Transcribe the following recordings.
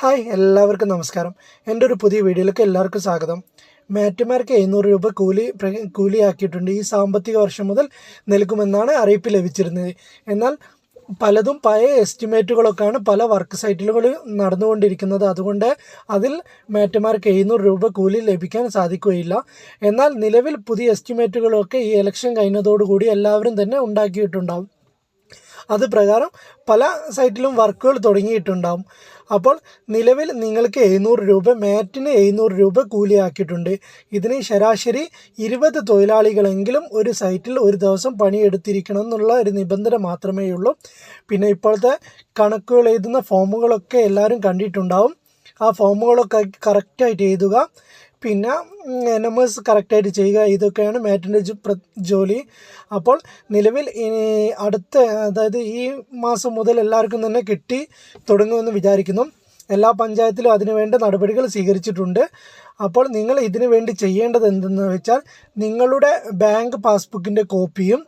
Hi എല്ലാവർക്കും നമസ്കാരം. എന്റെ ഒരു പുതിയ വീഡിയോയിലേക്ക് എല്ലാവർക്കും സ്വാഗതം. മാറ്റുമാർക്ക് എഴുന്നൂറ് രൂപ കൂലി കൂലിയാക്കിയിട്ടുണ്ട്. ഈ സാമ്പത്തിക വർഷം മുതൽ നൽകുമെന്നാണ് അറിയിപ്പ് ലഭിച്ചിരുന്നത്. എന്നാൽ പലതും പഴയ എസ്റ്റിമേറ്റുകളൊക്കെയാണ് പല വർക്ക് സൈറ്റുകളിൽ നടന്നുകൊണ്ടിരിക്കുന്നത്. അതുകൊണ്ട് അതിൽ മാറ്റുമാർക്ക് എഴുന്നൂറ് രൂപ കൂലി ലഭിക്കാൻ സാധിക്കുകയില്ല. എന്നാൽ നിലവിൽ പുതിയ എസ്റ്റിമേറ്റുകളൊക്കെ ഈ ഇലക്ഷൻ കഴിഞ്ഞതോടുകൂടി എല്ലാവരും തന്നെ ഉണ്ടാക്കിയിട്ടുണ്ടാവും. അത് പ്രകാരം പല സൈറ്റിലും വർക്കുകൾ തുടങ്ങിയിട്ടുണ്ടാവും. അപ്പോൾ നിലവിൽ നിങ്ങൾക്ക് എഴുന്നൂറ് രൂപ മാറ്റിന് എഴുന്നൂറ് രൂപ കൂലിയാക്കിയിട്ടുണ്ട്. ഇതിന് ശരാശരി ഇരുപത് തൊഴിലാളികളെങ്കിലും ഒരു സൈറ്റിൽ ഒരു ദിവസം പണിയെടുത്തിരിക്കണം എന്നുള്ള ഒരു നിബന്ധന മാത്രമേ ഉള്ളൂ. പിന്നെ ഇപ്പോഴത്തെ കണക്കുകൾ എഴുതുന്ന ഫോമുകളൊക്കെ എല്ലാവരും കണ്ടിട്ടുണ്ടാവും. ആ ഫോമുകളൊക്കെ കറക്റ്റായിട്ട് എഴുതുക. പിന്നെ നമ്പേഴ്സ് കറക്റ്റായിട്ട് ചെയ്യുക ഇതൊക്കെയാണ് മാറ്റിന്റെ ജോലി. അപ്പോൾ നിലവിൽ അടുത്ത അതായത് ഈ മാസം മുതൽ എല്ലാവർക്കും തന്നെ കിട്ടി തുടങ്ങുമെന്ന് വിചാരിക്കുന്നു. എല്ലാ പഞ്ചായത്തിലും അതിനുവേണ്ട നടപടികൾ സ്വീകരിച്ചിട്ടുണ്ട്. അപ്പോൾ നിങ്ങൾ ഇതിനു വേണ്ടി ചെയ്യേണ്ടത് എന്തെന്ന് വെച്ചാൽ നിങ്ങളുടെ ബാങ്ക് പാസ്ബുക്കിന്റെ കോപ്പിയും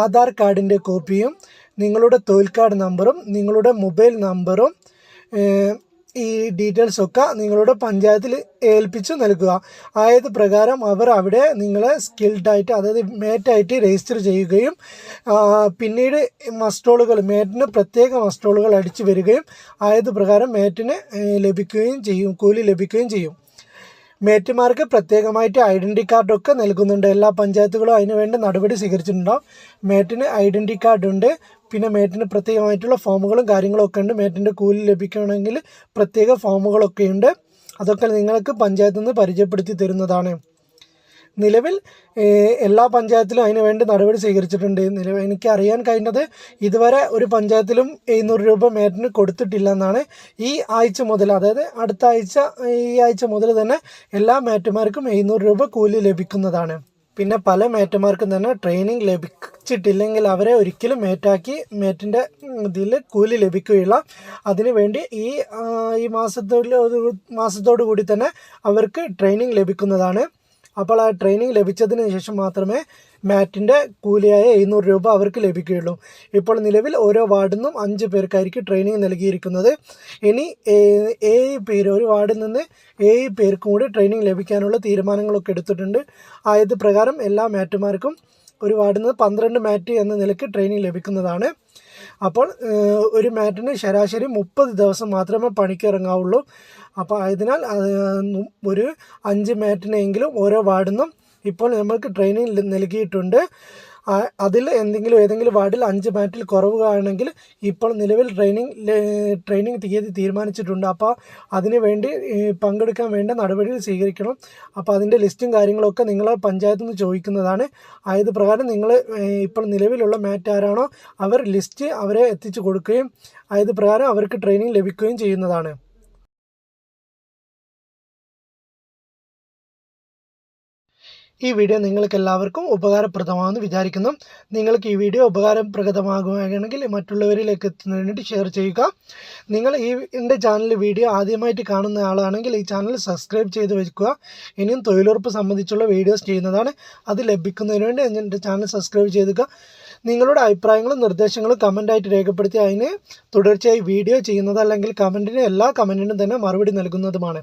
ആധാർ കാർഡിന്റെ കോപ്പിയും നിങ്ങളുടെ തൊഴിൽ കാർഡ് നമ്പറും നിങ്ങളുടെ മൊബൈൽ നമ്പറും ഈ ഡീറ്റെയിൽസ് ഒക്കെ നിങ്ങളുടെ പഞ്ചായത്തിൽ ഏൽപ്പിച്ച് നൽകുക. ആയത് പ്രകാരം അവർ അവിടെ നിങ്ങളെ സ്കിൽഡായിട്ട് അതായത് മേറ്റായിട്ട് രജിസ്റ്റർ ചെയ്യുകയും പിന്നീട് മസ്റ്റോളുകൾ മേറ്റിന് പ്രത്യേക മസ്റ്റോളുകൾ അടിച്ചു വരികയും ആയത് പ്രകാരം മേറ്റിന് ലഭിക്കുകയും ചെയ്യും കൂലി ലഭിക്കുകയും ചെയ്യും. മേറ്റുമാർക്ക് പ്രത്യേകമായിട്ട് ഐഡന്റി കാർഡൊക്കെ നൽകുന്നുണ്ട്. എല്ലാ പഞ്ചായത്തുകളും അതിന് വേണ്ട നടപടി സ്വീകരിച്ചിട്ടുണ്ടാവും. മേറ്റിന് ഐഡന്റി കാർഡ് ഉണ്ട്. പിന്നെ മേറ്റിന് പ്രത്യേകമായിട്ടുള്ള ഫോമുകളും കാര്യങ്ങളും ഒക്കെ ഉണ്ട്. മേറ്റിന്റെ കൂലി ലഭിക്കണമെങ്കിൽ പ്രത്യേക ഫോമുകളൊക്കെ ഉണ്ട്. അതൊക്കെ നിങ്ങൾക്ക് പഞ്ചായത്തിൽ നിന്ന് പരിചയപ്പെടുത്തി തരുന്നതാണ്. നിലവിൽ എല്ലാ പഞ്ചായത്തിലും അതിന് വേണ്ടി നടപടി സ്വീകരിച്ചിട്ടുണ്ട്. നിലവിൽ എനിക്ക് അറിയാൻ കഴിഞ്ഞത് ഇതുവരെ ഒരു പഞ്ചായത്തിലും എഴുന്നൂറ് രൂപ മേറ്റിന് കൊടുത്തിട്ടില്ല എന്നാണ്. ഈ ആഴ്ച മുതൽ അതായത് അടുത്ത ആഴ്ച ഈ ആഴ്ച മുതൽ തന്നെ എല്ലാ മേറ്റുമാർക്കും എഴുന്നൂറ് രൂപ കൂലി ലഭിക്കുന്നതാണ്. പിന്നെ പല മേറ്റന്മാർക്കും തന്നെ ട്രെയിനിങ് ലഭിച്ചിട്ടില്ലെങ്കിൽ അവരെ ഒരിക്കലും മേറ്റാക്കി മേറ്റിന്റെ ഇതിൽ കൂലി ലഭിക്കുകയില്ല. അതിനുവേണ്ടി ഈ ഈ മാസത്തോട് മാസത്തോടു കൂടി തന്നെ അവർക്ക് ട്രെയിനിങ് ലഭിക്കുന്നതാണ്. അപ്പോൾ ആ ട്രെയിനിങ് ലഭിച്ചതിന് ശേഷം മാത്രമേ മാറ്റിന്റെ കൂലിയായ എഴുന്നൂറ് രൂപ അവർക്ക് ലഭിക്കുകയുള്ളൂ. ഇപ്പോൾ നിലവിൽ ഓരോ വാർഡിൽ നിന്നും അഞ്ച് പേർക്കായിരിക്കും ട്രെയിനിങ് നൽകിയിരിക്കുന്നത്. ഇനി ഏഴ് പേര് ഒരു വാർഡിൽ നിന്ന് ഏഴ് പേർക്കും കൂടി ട്രെയിനിങ് ലഭിക്കാനുള്ള തീരുമാനങ്ങളൊക്കെ എടുത്തിട്ടുണ്ട്. ആയത് പ്രകാരം എല്ലാ മാറ്റുമാർക്കും ഒരു വാർഡിൽ നിന്ന് പന്ത്രണ്ട് മാറ്റ് എന്ന നിലയ്ക്ക് ട്രെയിനിങ് ലഭിക്കുന്നതാണ്. അപ്പോൾ ഒരു മാറ്റിന് ശരാശരി മുപ്പത് ദിവസം മാത്രമേ പണിക്ക് ഇറങ്ങാവുള്ളൂ അപ്പോൾ ആയതിനാൽ ഒരു അഞ്ച് മാറ്റിനെങ്കിലും ഓരോ വാർഡിൽ നിന്നും ഇപ്പോൾ നമ്മൾക്ക് ട്രെയിനിങ് നൽകിയിട്ടുണ്ട്. അതിൽ എന്തെങ്കിലും ഏതെങ്കിലും വാർഡിൽ അഞ്ച് മാറ്റിൽ കുറവ് ആണെങ്കിൽ ഇപ്പോൾ നിലവിൽ ട്രെയിനിങ് ട്രെയിനിങ് തീയതി തീരുമാനിച്ചിട്ടുണ്ട്. അപ്പോൾ അതിന് വേണ്ടി പങ്കെടുക്കാൻ വേണ്ട നടപടികൾ സ്വീകരിക്കണം. അപ്പോൾ അതിന്റെ ലിസ്റ്റും കാര്യങ്ങളൊക്കെ നിങ്ങൾ പഞ്ചായത്തിൽ നിന്ന് ചോദിക്കുന്നതാണ്. ആയത് പ്രകാരം നിങ്ങൾ ഇപ്പോൾ നിലവിലുള്ള മാറ്റ് ആരാണോ അവർ ലിസ്റ്റ് അവരെ എത്തിച്ചു കൊടുക്കുകയും ആയത് പ്രകാരം അവർക്ക് ട്രെയിനിങ് ലഭിക്കുകയും ചെയ്യുന്നതാണ്. ഈ വീഡിയോ നിങ്ങൾക്ക് എല്ലാവർക്കും ഉപകാരപ്രദമാകുമെന്ന് വിചാരിക്കുന്നു. നിങ്ങൾക്ക് ഈ വീഡിയോ ഉപകാരപ്രദമാകുകയാണെങ്കിൽ മറ്റുള്ളവരിലേക്ക് എത്തുന്നതിന് വേണ്ടി ഷെയർ ചെയ്യുക. നിങ്ങൾ ഈ എന്റെ ചാനൽ വീഡിയോ ആദ്യമായിട്ട് കാണുന്ന ആളാണെങ്കിൽ ഈ ചാനൽ സബ്സ്ക്രൈബ് ചെയ്ത് വയ്ക്കുക ഇനിയും തൊഴിലുറപ്പ് സംബന്ധിച്ചുള്ള വീഡിയോസ് ചെയ്യുന്നതാണ് അത് ലഭിക്കുന്നതിന് വേണ്ടി എന്റെ ചാനൽ സബ്സ്ക്രൈബ് ചെയ്തുക. നിങ്ങളുടെ അഭിപ്രായങ്ങളും നിർദ്ദേശങ്ങളും കമന്റായിട്ട് രേഖപ്പെടുത്തി അതിന് തുടർച്ചയായി വീഡിയോ ചെയ്യുന്നത് അല്ലെങ്കിൽ കമന്റിന് എല്ലാ കമന്റിനും തന്നെ മറുപടി നൽകുന്നതുമാണ്.